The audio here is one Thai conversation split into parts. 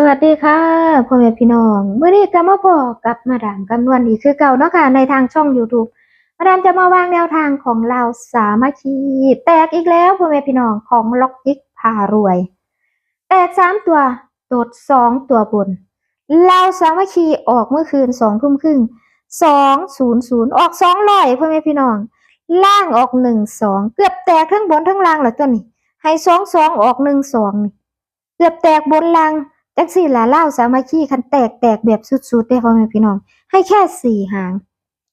สวัสดีค่ะพ่อแม่พี่น้องเมื่อนี้ก็มาพอกับมาดามกำนวณอีกคือเก่าเนาะค่ะในทางช่อง YouTube มาดามจะมาวางแนวทางของเราสามัคคีแตกอีกแล้วพ่อแม่พี่น้องของล็อกยิกพารวย แตกสามตัวโดดสองตัวบนเราสามัคคีออกเมื่อคืนสองทุ่มครึ่งสองศูนย์ศูนย์ออกสองร้อยพ่อแม่พี่น้อง ล่างออกหนึ่งสองเกือบแตกทั้งบนทั้งล่างเหรอตัวนี้ให้สองสองออกหนึ่งสองนี่เกือบแตกบนล่าง จักสี่ละเล่าสามัคคีคันแตกแตกแบบสุดๆได้พ่อแม่พี่น้อง ให้แค่สี่หาง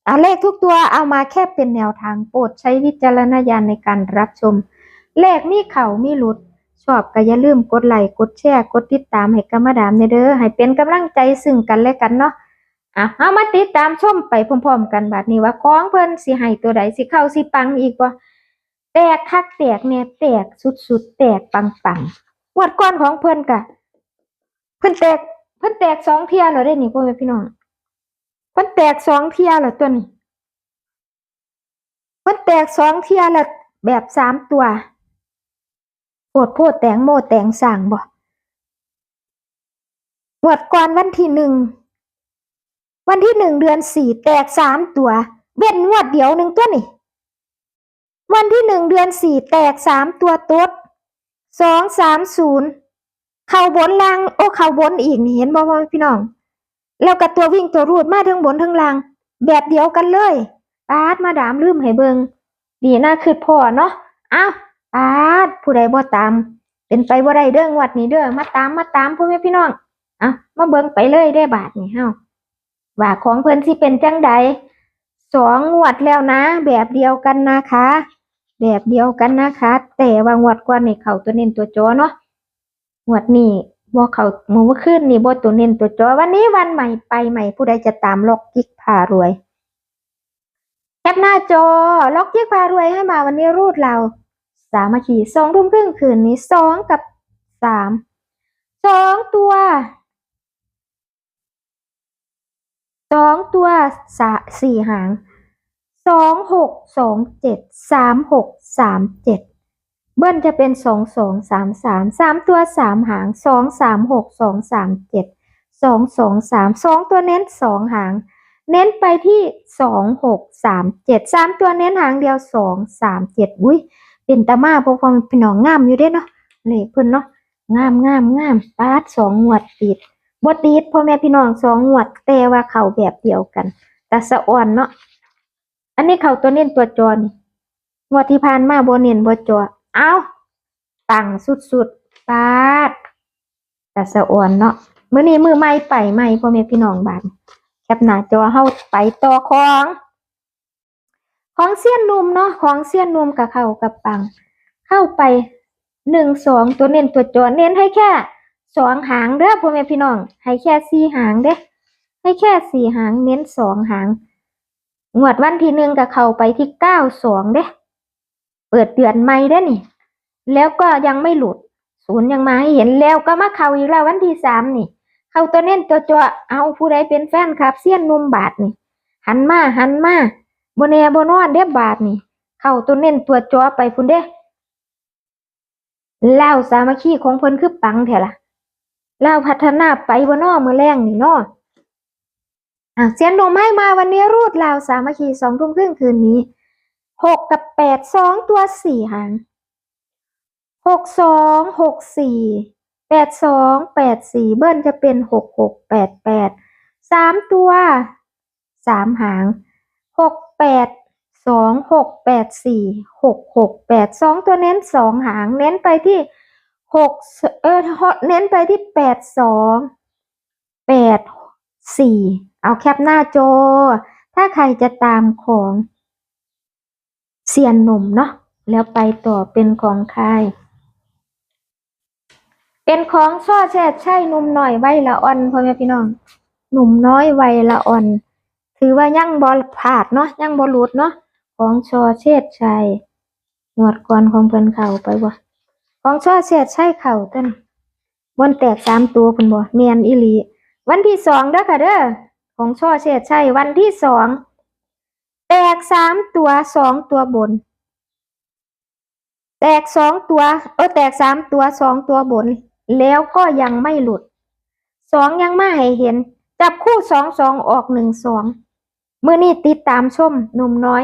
เอาเลขทุกตัวเอามาแค่เป็นแนวทางโปรดใช้วิจารณญาณในการรับชม เลขมีเข่ามีหลุด ชอบก็อย่าลืมกดไลค์กดแชร์กดติดตามให้กัมมาดามเนเด้อให้เป็นกำลังใจซึ่งกันและกันเนาะอะเอามาติดตามชมไปพร้อมๆกันบัดนี้ว่าของเพิ่นสิให้ตัวใดสิเข้าสิปังอีกบ่แตกคักแตกเนี่ยแตกสุดๆแตกปังๆงวดก่อนของเพิ่นกะ พิ่นแตกเพิ่นแตกสองเทียแล้วได้นี่พ่อแม่พี่น้องเพิ่นแตกสองเทียแล้วตัวนี้เพิ่นแตกสองเทียล้วแบบสามตัวโพดโพดแตงโมแตงสั่งบ่งวดก่อนวันที่หนึ่งวันที่หนึ่งเดือนสี่แตกสามตัวเว้นงวดเดียวหนึ่งตัวนี่วันที่หนึ่งเดือนสี่แตกสามตัวตดสองสามศูนย์ เข่าบนล่าง โอ้เข่าบนอีกนี่เห็นบ่พ่อแม่พี่น้อง แล้วกับตัววิ่งตัวรูดมาทั้งบนทั้งล่าง แบบเดียวกันเลยปาดมาดามลืมให้เบิงดีน่าคือพ่อเนาะอ้าวปาดผู้ใดบ่ตาม เป็นไปบ่ได้เด้องวดนี้เด้อมาตามมาตามพ่อแม่พี่น้องเอ้ามาเบิงไปเลยได้บาทนี่เฮาว่าของเพิ่นสิเป็นจังใดสองงวดแล้วนะ แบบเดียวกันนะคะ แบบเดียวกันนะคะ แต่ว่างวดก่อนนี่เขาตัวเน้นตัวจอเนาะ งวดนี้บ่เขาเมื่อคืนนี่บ่ตัวเน้นตัวจอวันนี้วันใหม่ไปใหม่ผู้ใดจะตามล็อกกิ๊กพารวยแคปหน้าจอล็อกกิ๊กพารวยให้มาวันนี้รูดเราสามัคคีสองทุ่มครึ่งคืนนี้สองกับสามสองตัวสองตัวสะสี่หางสองหกสองเจ็ดสามหกสามเจ็ด เบิ้ลจะเป็นสองสองสามสามสามตัวสามหางสองสามหกสองสามเจ็ดสองสองสามสองตัวเน้นสองหาง เน้นไปที่สองหกสามเจ็ดสามตัวเน้นหางเดียวสองสามเจ็ดอุ้ยเป็นตามาพวกความเป็นหนองงามอยู่เด้เนาะเลขเพิ่นเนาะงามงามงามปาดสองงวดติดบ่ติดพ่อแม่พี่น้องสองงวดแต่ว่าเข่าแบบเดียวกันแต่สะอ่อนเนาะอันนี้เข่าตัวเน้นตัวจอนี่งวดที่ผ่านมาโบ่เน้นบ่จอ เอาตังสุดๆปาดแต่สะอวนเนาะมื้อนี้มือใหม่ไปใหม่พ่อแม่พี่น้องบ้านแคปหน้าจอเฮาไปต่อของ ของเสี้ยนนุ่มเนาะของเสี้ยนนุ่มกับเข้ากับปัง เข้าไปหนึ่งสองตัวเน้นตัวจอเน้นให้แค่สองหางเด้อพ่อแม่พี่น้อง ให้แค่สี่หางเด้อให้แค่สี่หางเน้นสองหางงวดวันที่หนึ่งกับเข้าไปที่เก้าสองเด้อ ปิดเดือนใหม่เด้นี่ แล้วก็ยังไม่หลุด ศูนย์ยังมาให้เห็นแล้วก็มาเข้าอีกแล้ววันที่สามนี่ เข้าตัวเน้นตัวจัวเอาผู้ใดเป็นแฟนครับเสี้ยนนุ่มบาทนี่ หันมาหันมาบนแนบนอนเด้บาทนี่ เข้าตัวเน้นตัวจัวไปพุ่นเด้เล่าวสามัคคีของเพิ่นคือปังแท้ละเล่าวพัฒนาไปบนนอมือแรงนี่นาะอะเสียนนุ่มให้มาวันนี้รูดลาวสามัคคีสองทุ่มครึ่งคืนนี้ หกกับแปดสองตัวสี่หางหกสองหกสี่แปดสองแปดสี่เบิ้ลจะเป็นหกหกแปดแปดสามตัวสามหางหกแปดสองหกแปดสี่หกหกแปดสองตัวเน้นสองหาง เน้นไปที่หกเออเน้นไปที่แปดสองแปดสี่เอาแคปหน้าจอ ถ้าใครจะตามของ เซียนหนุ่มเนาะแล้วไปต่อเป็นของใครเป็นของช่อแชดใช่หนุ่มหน่อยไวละอ่อนพ่อแม่พี่น้อง หนุ่มน้อยไวละอ่อน ถือว่ายังบอลผาดเนาะยังบอลุดเนาะของชอเชดชัยหนวดก่อนของเพิ่นเข่าไปบ่ของช่อเชดใช่เข่าต้นบนแตกสามตัวเพิ่นบ่เมียนอีลีวันที่สองเด้อค่ะเด้อของช่อเชดใช่วันที่สอง แตกสามตัวสองตัวบน แตกสองตัวเออแตกสามตัวสองตัวบน แล้วก็ยังไม่หลุดสองยังมาให้เห็น จับคู่สองสองออกหนึ่งสองเมื่อนี้ติดตามชมหนุ่มน้อย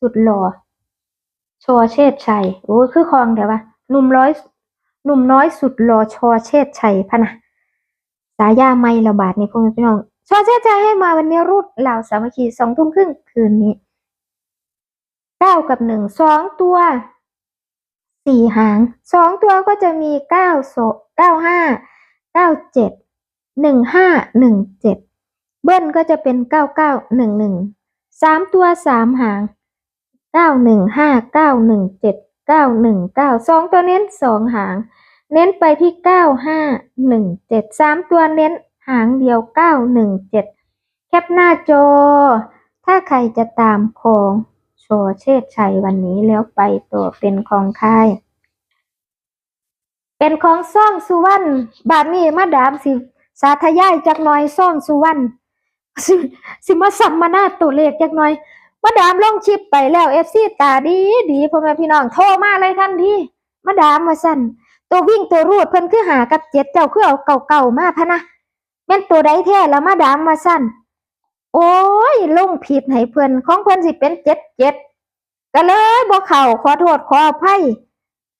สุดหล่อชอเชษชัยโอ้คือคลองเดี๋ยววะหนุ่มร้อยหนุ่มน้อยสุดหล่อชอเชษชัยพะนะสายาไม่ระบาดนี่พวกพี่น้อง ชอเชษชัยให้มาวันนี้รูดเหล่าสามัคคีสองทุ่มครึ่งคืนนี้เก้ากับหนึ่งสองตัวสี่หางสองตัวก็จะมีเก้าโซเก้าห้าเก้าเจ็ดหนึ่งห้าหนึ่งเจ็ดเบิ้ลก็จะเป็นเก้าเก้าหนึ่งหนึ่งสามตัวสามหางเก้าหนึ่งห้าเก้าหนึ่งเจ็ดเก้าหนึ่งเก้าสองตัวเน้นสองหาง เน้นไปที่เก้าห้าหนึ่งเจ็ดสามตัวเน้น หางเดียวเก้าหนึ่งเจ็ดแคปหน้าจอ ถ้าใครจะตามของโชเชษชัยวันนี้แล้วไปตัวเป็นของค่ายเป็นของซ่องสุวรรณบาดนี้มาดามสิ สาธยายจักหน่อยซ่องสุวรรณสิสิมาสัมมานาตัวเลขจักหน่อยมาดามลงชิปไปแล้วเอฟซีตาดีดีพ่อแม่พี่น้องโทรมาเลยทันทีมาดามมาสั่นตัววิ่งตัวรูดเพิ่นคือหากับเจ็ดเจ้าคือเอาเก่าๆมาพะนะ แม่นตัวใดแท้แล้วมาดามมาสั่นโอ้ยลงผิดให้เพิ่อนของเพิ่อนสิเป็นเจ็ดเจ็ดก็เลยบ่เขาขอโทษขออภัย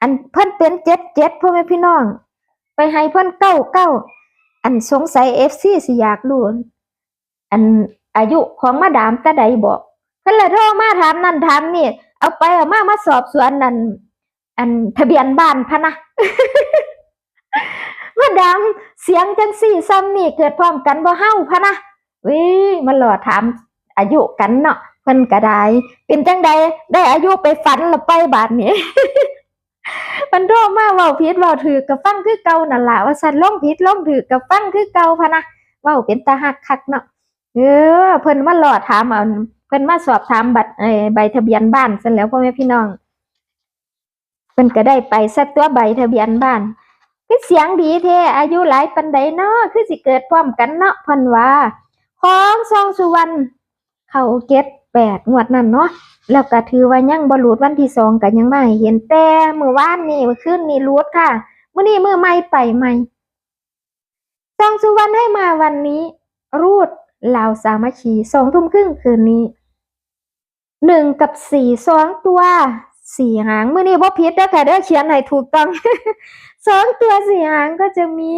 อันเพิ่อนเป็นเจ็ดเจ็ดพ่อแม่พี่น้อง ไปให้เพิ่อนเก้าเก้าอันสงสัยเอฟซีสิอยากรู้อันอายุของมาดามต่ใดบอกเพิ่อนลยโทรมาถามนั่นถามนี่เอาไปเอามามาสอบสวนนั่นอันทะเบียนบ้านพะนะ มาดามเสียงจังสี่ซ้ำนี่เกิดพร้อมกันบ่เฮาพะนะวิมันหลอถามอายุกันเนาะเพิ่นก็ได้เป็นจังใดได้อายุไปฝันละไปบาดนี้ มันโทรมาเว้าผิดเว้าถือกับฟังคือเก่านั่นล่ะว่าซั่นลงผิดลงถือกับฟังคือเก่าพะนะเว้าเป็นตาหักคักเนาะเออเพิ่นมาหลอดถามเอาเพิ่นมาสอบถามบัตรเอ่อใบทะเบียนบ้านซั่นแล้วพ่อแม่พี่น้องเพิ่นก็ได้ไปสักตัวใบทะเบียนบ้าน คือเสียงดีแท้อายุหลายปานใดเนาะคือสิเกิดพร้อมกันเนาะพิ่นว่าของซองสุวรรณเข้าเก็ตแปดงวดนั่นเนาะแล้วก็ถือว่ายังบ่รูดวันที่สองก็ยังไม่เห็นแต่เมื้อวานนี่มื้อคืนนี่รูดค่ะเมื้อนี้มื้อใหม่ไปใหม่ซองสุวรรณให้มาวันนี้ รูดลาวสามัคคีสองทุ่มครึ่งคืนนี้หนึ่งกับสี่สองตัว สี่หางมื้อนี้บ่ผิดเด้อค่ะเด้อเขียนให้ถูกต้องสองตัวสี่หางก็จะมี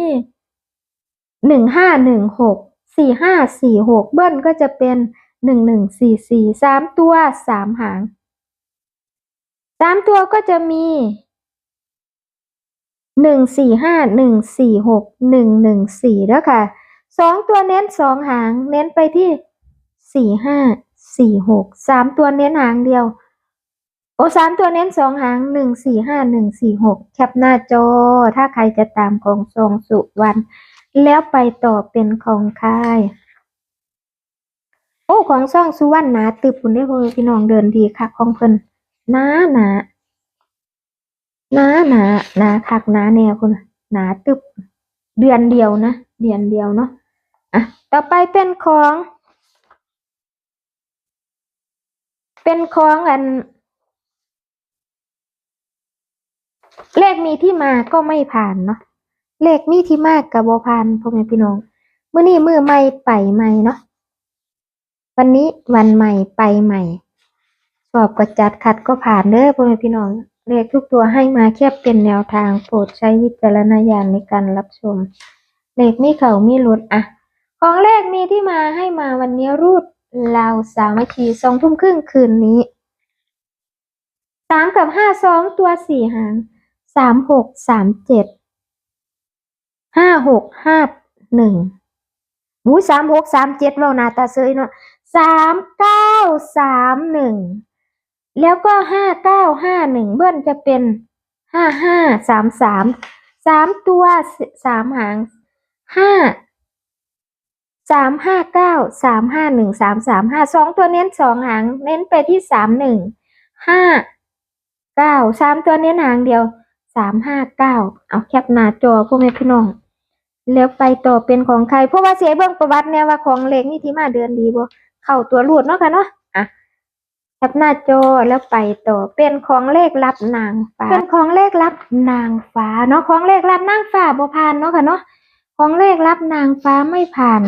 หนึ่งห้าหนึ่งหกสี่ห้าสี่หกเบิ้ลก็จะเป็นหนึ่งหนึ่งสี่สี่สามตัวสามหางสามตัวก็จะมีหนึ่งสี่ห้าหนึ่งสี่หกหนึ่งหนึ่งสี่แล้วค่ะสองตัวเน้นสองหาง เน้นไปที่สี่ห้าสี่หกสามตัวเน้นหางเดียว โอสามตัวเน้นสองหางหนึ่งสี่ห้าหนึ่งสี่หกแคปหน้าจอ ถ้าใครจะตามของทรงสุวรรณแล้วไปต่อเป็นของค่าย โอ้ของซ่องสุวรรณหนาตึบคุณได้พอพี่น้องเดินดีคักของเพิ่นหนาหนาหนาหนาหนาคักหนาแนวคุณหนาตึบเดือนเดียวนะเดือนเดียวเนาะอะต่อไปเป็นของ เป็นของอัน เลขมีที่มาก็ไม่ผ่านเนาะเลขมีที่มากกับบ่ผ่านพ่อแม่พี่น้องมื้อนี้มือใหม่ไปใหม่เนาะวันนี้วันใหม่ไปใหม่สอบก็จัดขัดก็ผ่านเด้อพ่อแม่พี่น้องเลขทุกตัวให้มาแค่เป็นแนวทางโปรดใช้วิจารณญาณในการรับชมเลขมีเขามีหลุดอะของเลขมีที่มาให้มาวันนี้รูดลาวสามัคคีสองทุ่มครึ่งคืนนี้สามกับห้าสองตัวสี่หาง สามหกสามเจ็ดห้าหกห้าหนึ่งหูสามหกสามเจ็ดเราหนาตาเซยเนาะสามเก้าสามหนึ่งแล้วก็ห้าเก้าห้าหนึ่งเบิ้ลจะเป็นห้าห้าสามสามสามตัวสามหางห้าสามห้าเก้าสามห้าหนึ่งสามสามห้าสองตัวเน้นสองหาง เน้นไปที่สามหนึ่งห้าเก้าสามตัวเน้นหางเดียว สามห้าเก้าเอาแคปหน้าจอพวกแม่พี่น้อง แล้วไปต่อเป็นของใคร เพราะว่าเสียเบื้องประวัติเนี่ยว่าของเล็กนี่ที่มาเดือนดีบ่เข้าตัวรูดเนาะค่ะเนาะอะแคปหน้าจอแล้วไปต่อเป็นของเลขลับนางฟ้าเป็นของเลขลับนางฟ้าเนาะของเลขลับนางฟ้าบ่ผ่านเนาะค่ะเนาะของเลขรับนางฟ้าไม่ผ่าน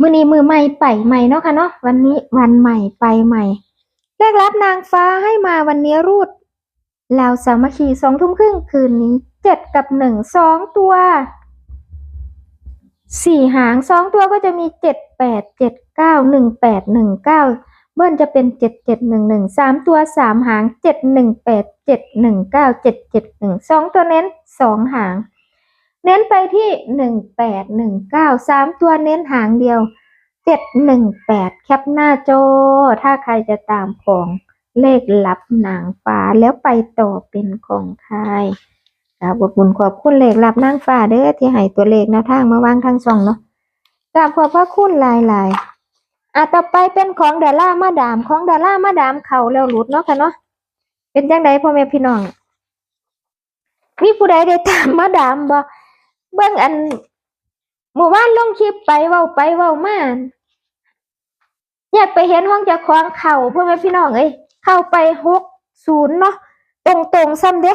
มือนี้มือใหม่ไปใหม่เนาะค่ะเนาะวันนี้วันใหม่ไปใหม่เลขรับนางฟ้าให้มาวันนี้รูด แล้วสามัคคีสองทุ่มครึ่งคืนนี้เจ็ดกับหนึ่งสองตัวสี่หางสองตัวก็จะมีเจ็ดแปดเจ็ดเก้าหนึ่งแปดหนึ่งเก้าเบิ้ลจะเป็นเจ็ดเจ็ดหนึ่งหนึ่งสามตัวสามหางเจ็ดหนึ่งแปดเจ็ดหนึ่งเก้าเจ็ดเจ็ดหนึ่งสองตัวเน้นสองหาง เน้นไปที่หนึ่งแปดหนึ่งเก้าสามตัวเน้นหางเดียวเจ็ดหนึ่งแปดแคปหน้าจอถ้าใครจะตามของ เลขลับนางฟ้าแล้วไปต่อเป็นของใครกราบขอบคุณขอบคุณเลขลับนางฟ้าเด้อที่ให้ตัวเลขแนวทางมาวางทางช่องเนาะกราบขอบพระคุณหลายๆอะต่อไปเป็นของดารามาดามของดารามาดามเขาแล้วหลุดเนาะค่ะเนาะเป็นจังไดพ่อแม่พี่น้องมีผู้ใดได้ตามมาดามบ่เบิ่งอันหมู่บ้านลงคลิปไปเว้าไปเว้ามาอยากไปเห็นห้องเจ้าของเข่าพ่อแม่พี่น้องเอ้ย เข้าไปหกศูนย์เนาะตรงตรงๆซ้ำเด้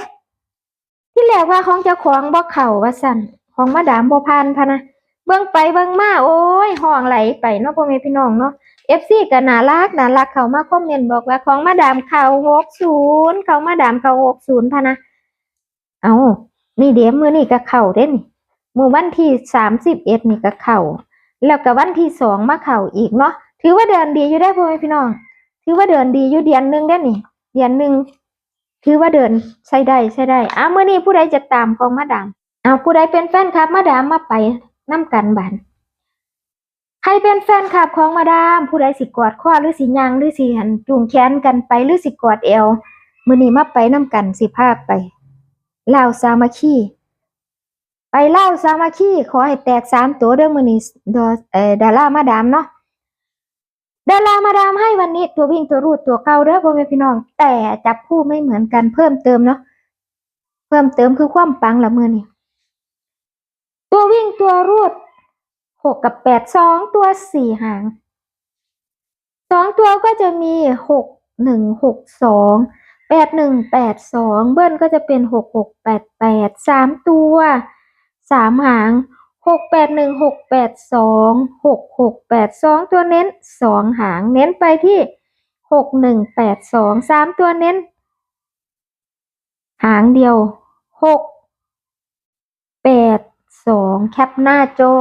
ที่แรกว่าของเจ้าของบ่เข่าว่าสั่นของมาดามบ่ผ่านพะนะเบิ่งไปเบิ่งมาโอ้ยห้องไหลไปเนาะพ่อแม่พี่น้องเนาะ FC ก็น่ารักน่ารักเขามาคอมเมนต์บอกว่าของมาดามเข่าหกศูนย์เขามาดามเข่าหกศูนย์พะนะเอานี่เดี๋ยวมือนี่ก็เข่าเด้นี่มือวันที่สามสิบเอ็ดนี่ก็เข่าแล้วก็วันที่สองมาเข่าอีกเนาะถือว่าเดินดีอยู่ได้พ่อแม่พี่น้อง ถือว่าเดินดีอยู่เดือนหนึ่งได้นี่ เดือนหนึ่งถือว่าเดินใช้ได้ใช้ได้อ้าวมื่อนี้ผู้ใดจะตามของมาดามเอาผู้ใดเป็นแฟนคลับมาดามมาไปน้ำกันบันใครเป็นแฟนคลับของมาดาม ผู้ใดสิกอดข้อหรือสิยางหรือสิหันจูงแขนกันไปหรือสิกอดเอวมื่อนี้มาไปน้ำกันสิภาพไปเล่าสามัคคีไปเล่าสามัคคีขอให้แตกสามตัวเด้อมือนี้ดอเออดารามาดามเนาะ ดารามาดามให้วันนี้ตัววิ่งตัวรูดตัวเก่าเด้อพ่อแม่พี่น้อง แต่จับคู่ไม่เหมือนกันเพิ่มเติมเนาะเพิ่มเติมคือความปังละมือนี่ตัววิ่งตัวรูดหกกับแปดสองตัวสี่หางสองตัวก็จะมีหกหนึ่งหกสองแปดหนึ่งแปดสองเบิ้ลก็จะเป็นหกหกแปดแปดสามตัวสามหาง หกแปดหนึ่งหกแปดสองหกหกแปดสองตัวเน้นสองหาง เน้นไปที่หกหนึ่งแปดสองสามตัวเน้น หางเดียวหกแปดสองแคปหน้าจอ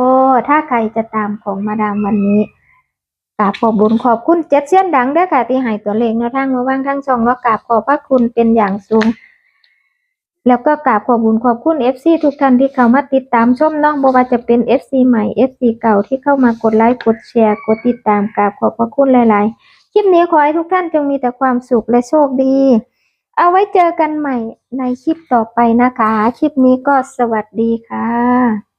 ถ้าใครจะตามของมาดามวันนี้กราบขอบบุญขอบคุณเจ็ดเสี้ยนดังเด้อค่ะที่ให้ตัวเลขแนวทางมาว่างทั้งช่องแล้วกราบขอบพระคุณเป็นอย่างสูง แล้วก็กราบขอบบุญขอบคุณ FC ทุกท่านที่เข้ามาติดตามชมน้องบ่ว่าจะเป็น FC ใหม่ FC เก่าที่เข้ามากดไลค์กดแชร์กดติดตามกราบขอบพระคุณหลาย ๆ คลิปนี้ขอให้ทุกท่านจงมีแต่ความสุขและโชคดี เอาไว้เจอกันใหม่ในคลิปต่อไปนะคะ คลิปนี้ก็สวัสดีค่ะ